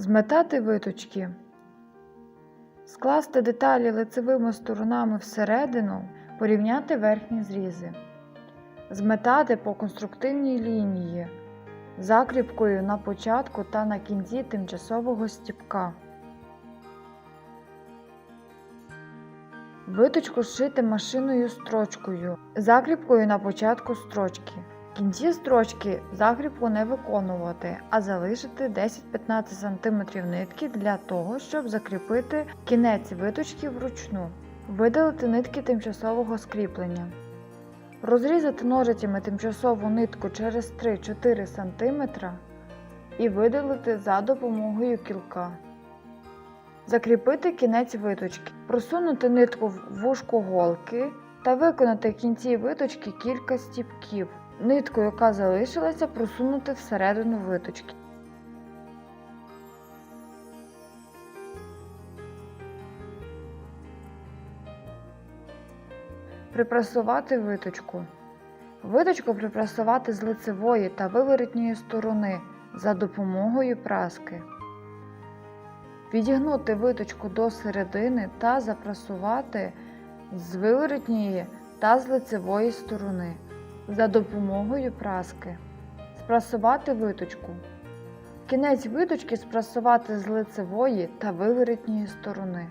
Зметати виточки. Скласти деталі лицевими сторонами всередину, порівняти верхні зрізи. Зметати по конструктивній лінії закріпкою на початку та на кінці тимчасового стіпка. Виточку зшити машиною строчкою, закріпкою на початку строчки. Кінці строчки закріпку не виконувати, а залишити 10-15 см нитки для того, щоб закріпити кінець виточки вручну. Видалити нитки тимчасового скріплення. Розрізати ножицями тимчасову нитку через 3-4 см і видалити за допомогою кілка. Закріпити кінець виточки, просунути нитку в вушко голки та виконати кінці виточки кілька стіпків. Нитку, яка залишилася, просунути всередину виточки. Припрасувати виточку. Виточку припрасувати з лицевої та виворотньої сторони за допомогою праски. Підігнути виточку до середини та запрасувати з виворотньої та з лицевої сторони за допомогою праски. Спрасувати виточку. Кінець виточки спрасувати з лицевої та виворотньої сторони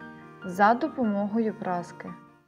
за допомогою праски.